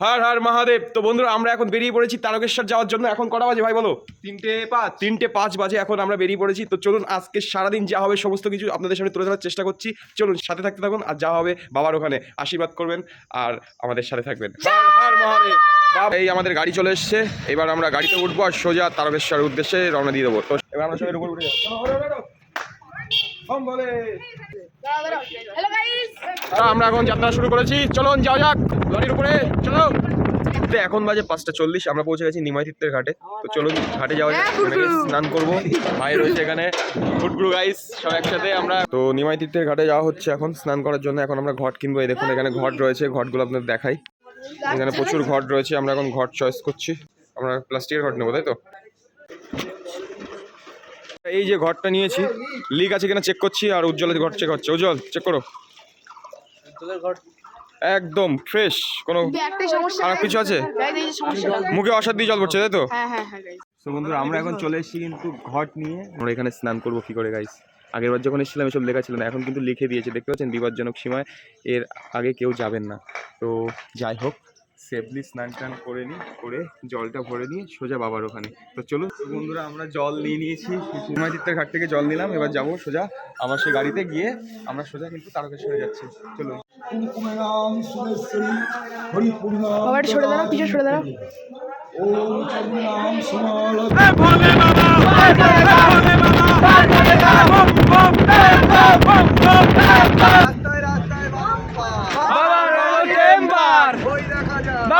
হার হার মহাদেব। তো বন্ধুরা আমরা এখন বেরিয়ে পড়েছি তারকেশ্বর যাওয়ার জন্য। এখন কটা বাজে ভাই বলো? তিনটে পাঁচ। তিনটে পাঁচ বাজে এখন আমরা বেরিয়ে পড়েছি। তো চলুন আজকে সারাদিন যা হবে সমস্ত কিছু আপনাদের সামনে তুলে ধরার চেষ্টা করছি। চলুন সাথে থাকতে থাকুন আর যা হবে বাবার ওখানে। আশীর্বাদ করবেন আর আমাদের সাথে থাকবেন। হার মহাদেব। এই আমাদের গাড়ি চলে এসছে। এবার আমরা গাড়িতে উঠবো আর সোজা তারকেশ্বরের উদ্দেশ্যে রওনা দিয়ে দেবো। তো এবার আমরা সবাই উপরে উঠে যাব। আমরা এখন যাত্রা শুরু করেছি। চলুন যাও যাক। লরির উপরে। চলো তো এখন বাজে পাঁচটা চল্লিশ আমরা পৌঁছে গেছি নিমাই তীর্থের ঘাটে। তো চলুন ঘাটে যাওয়া যাক। স্নান করব। ভাই রয়েছে এখানে। ফুটগুলো গাইস সব একসাথে আমরা। তো নিমাই তীর্থের ঘাটে যাওয়া হচ্ছে এখন স্নান করার জন্য। এখন আমরা ঘট কিনবো। এই দেখুন এখানে ঘট রয়েছে। ঘটগুলো আপনাদের দেখাই। এখানে প্রচুর ঘট রয়েছে। আমরা এখন ঘট চয়েস করছি। আমরা প্লাস্টিকের ঘট নেব তাই তো? এই যে ঘরটা নিয়েছি লিক আছে কিনা চেক করছি আর উজ্জ্বলের ঘর চেক হচ্ছে উজ্জ্বল চেক করো। একদম ফ্রেশ কোনো খারাপ কিছু আছে? মুখে অসাদ দিয়ে জল পড়ছে তাই তো? হ্যাঁ হ্যাঁ হ্যাঁ তো বন্ধুরা আমরা এখন চলে এসেছি কিন্তু ঘট নিয়ে। আমরা এখানে স্নান করব কি করে গাইস আগের বার যখন এসেছিলাম এসব লেখা ছিল না। এখন কিন্তু লিখে দিয়েছে দেখতে পাচ্ছেন? বিপজ্জনক সীমায়। এর আগে কেউ যাবেন না। তো যাই হোক সেফলি স্নান টান করে নিই করে জলটা ভরে নিয়ে সোজা বাবার ওখানে তো চলুন বন্ধুরা আমরা জল নিয়ে নিয়েছি সুমাচিত্রের ঘাট থেকে জল নিলাম এবার যাব সোজা আবার সে গাড়িতে গিয়ে আমরা সোজা কিন্তু তারকেশ্বরে যাচ্ছি চলুন সরে দাঁড়াও পিছনে সরে দাঁড়াও বাবা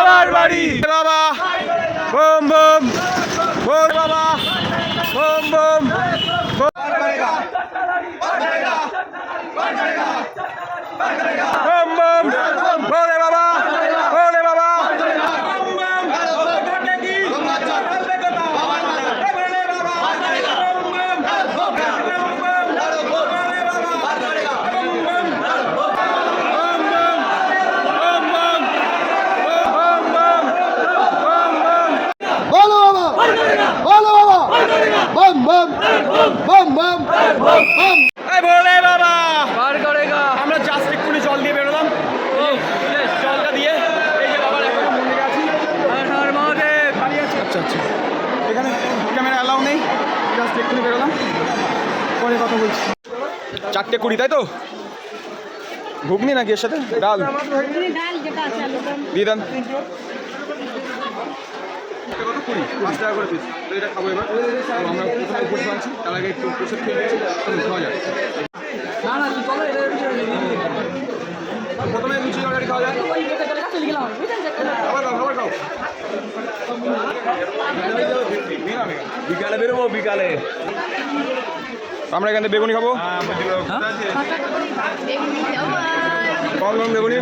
বাবার বাড়ি। বাবা। বোম বোম। বোম বাবা। বোম বোম। বম বম বম ভোলে বাবা। বার করে গা আমরা জাস্ট একটুখানি জল দিয়ে বেরোলাম। জলটা দিয়ে এই যে বাবার এখন মন্দির আছি। আচ্ছা আচ্ছা। এখানে ক্যামেরা অ্যালাউ নেই। জাস্ট একটুখানি বেরোলাম। পরে কথা বলছি। চারটে কুড়ি তাই তো? ঘুগনি নাকি এর সাথে? ডাল। দিয়ে দেন। কুড়ি পাঁচ টাকা করে পিস তো এটা খাব এবার। তো আমরা প্রথমে উপর আছি তার আগে একটু প্রসাদ খেয়ে নিচ্ছি খাওয়া যাক না না তুই চলো এটা প্রথমে লুচি তরকারি খাওয়া যায়। খাবার খাও খাবার খাও। বিকালে বেরোবো বিকালে। আমরা এখানে বেগুনি খাব। কম কম বেগুনি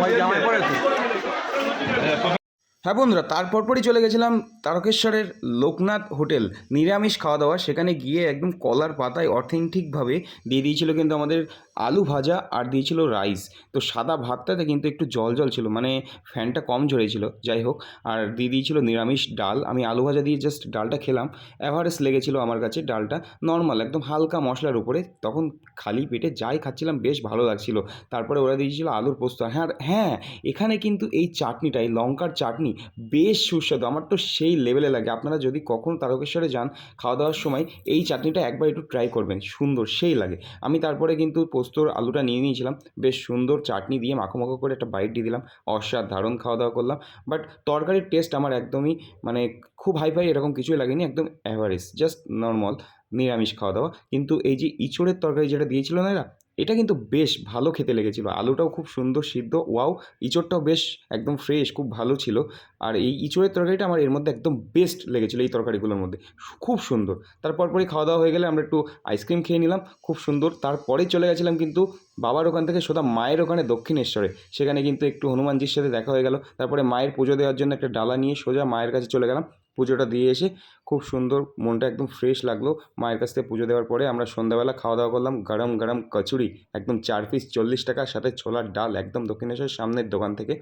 হ্যাঁ বন্ধুরা তারপর পরই চলে গেছিলাম তারকেশ্বরের লোকনাথ হোটেল। নিরামিষ খাওয়া দাওয়া সেখানে গিয়ে একদম কলার পাতায় অথেন্টিকভাবে দিয়ে দিয়েছিল কিন্তু আমাদের আলু ভাজা আর দিয়েছিল রাইস তো সাদা ভাতটাতে কিন্তু একটু জল জল ছিল মানে ফ্যানটা কম ঝরেছিল, যাই হোক। আর দিয়ে দিয়েছিল নিরামিষ ডাল। আমি আলু ভাজা দিয়ে জাস্ট ডালটা খেলাম অ্যাভারেজ লেগেছিল আমার কাছে ডালটা নর্মাল একদম হালকা মশলার উপরে। তখন খালি পেটে যাই খাচ্ছিলাম, বেশ ভালো লাগছিল। তারপরে ওরা দিয়েছিল আলুর পোস্ত। হ্যাঁ হ্যাঁ এখানে কিন্তু এই চাটনিটা এই লঙ্কার চাটনি বেশ সুস্বাদু। আমার তো সেই লেভেলে লাগে। আপনারা যদি কখনো তারকেশ্বরে যান খাওয়া দাওয়ার সময় এই চাটনিটা একবার একটু ট্রাই করবেন। সুন্দর, সেই লাগে। আমি তারপরে কিন্তু পোস্তর আলুটা নিয়ে নিয়েছিলাম। বেশ সুন্দর চাটনি দিয়ে মাখো মাখো করে একটা বাইট দিয়ে দিলাম। অসাধারণ খাওয়া দাওয়া করলাম। বাট তরকারির টেস্ট আমার একদমই মানে খুব হাই ফাই এরকম কিছুই লাগেনি। একদম অ্যাভারেজ জাস্ট নর্মাল নিরামিষ খাওয়া দাওয়া কিন্তু এই যে ইঁচড়ের তরকারি যেটা দিয়েছিল না এরা এটা কিন্তু বেশ ভালো খেতে লেগেছিলো। আলুটাও খুব সুন্দর, সিদ্ধ, ওয়াও, ইঁচড়টাও বেশ একদম ফ্রেশ খুব ভালো ছিল। আর এই ইঁচড়ের তরকারিটা আমার এর মধ্যে একদম বেস্ট লেগেছিলো এই তরকারিগুলোর মধ্যে। খুব সুন্দর। তারপর পরে খাওয়া দাওয়া হয়ে গেলে আমরা একটু আইসক্রিম খেয়ে নিলাম, খুব সুন্দর। তারপরেই চলে গেছিলাম কিন্তু বাবার ওখান থেকে সোজা মায়ের ওখানে দক্ষিণেশ্বরে। সেখানে কিন্তু একটু হনুমানজির সাথে দেখা হয়ে গেল। তারপরে মায়ের পুজো দেওয়ার জন্য একটা ডালা নিয়ে সোজা মায়ের কাছে চলে গেলাম। পুজোটা দিয়ে এসে খুব সুন্দর, মনটা একদম ফ্রেশ লাগল। মায়ের কাছ থেকে পুজো দেওয়ার পরে আমরা সন্ধ্যাবেলা খাওয়া দাওয়া করলাম গরম গরম কচুরি, একদম চার পিস চল্লিশ টাকার সাথে ছোলার ডাল একদম দক্ষিণেশ্বরের সামনের দোকান থেকে।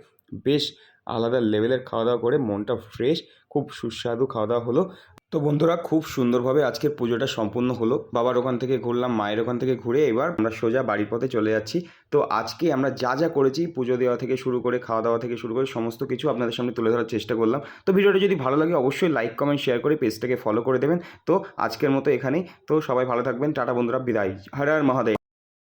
বেশ আলাদা লেভেলের খাওয়া দাওয়া করে মনটা ফ্রেশ খুব সুস্বাদু খাওয়া দাওয়া হলো। তো বন্ধুরা, খুব সুন্দরভাবে আজকের পুজোটা সম্পূর্ণ হলো। বাবার ওখান থেকে ঘুরলাম, মায়ের ওখান থেকে ঘুরে এবার আমরা সোজা বাড়ির পথে চলে যাচ্ছি। তো আজকে আমরা যা যা করেছি, পুজো দেওয়া থেকে শুরু করে, খাওয়া দাওয়া থেকে শুরু করে, সমস্ত কিছু আপনাদের সামনে তুলে ধরার চেষ্টা করলাম। তো ভিডিওটা যদি ভালো লাগে, অবশ্যই লাইক কমেন্ট শেয়ার করে পেজটাকে ফলো করে দেবেন। তো আজকের মতো এখানেই। তো সবাই ভালো থাকবেন। টাটা বন্ধুরা, বিদায়। হরে হর মহাদেব।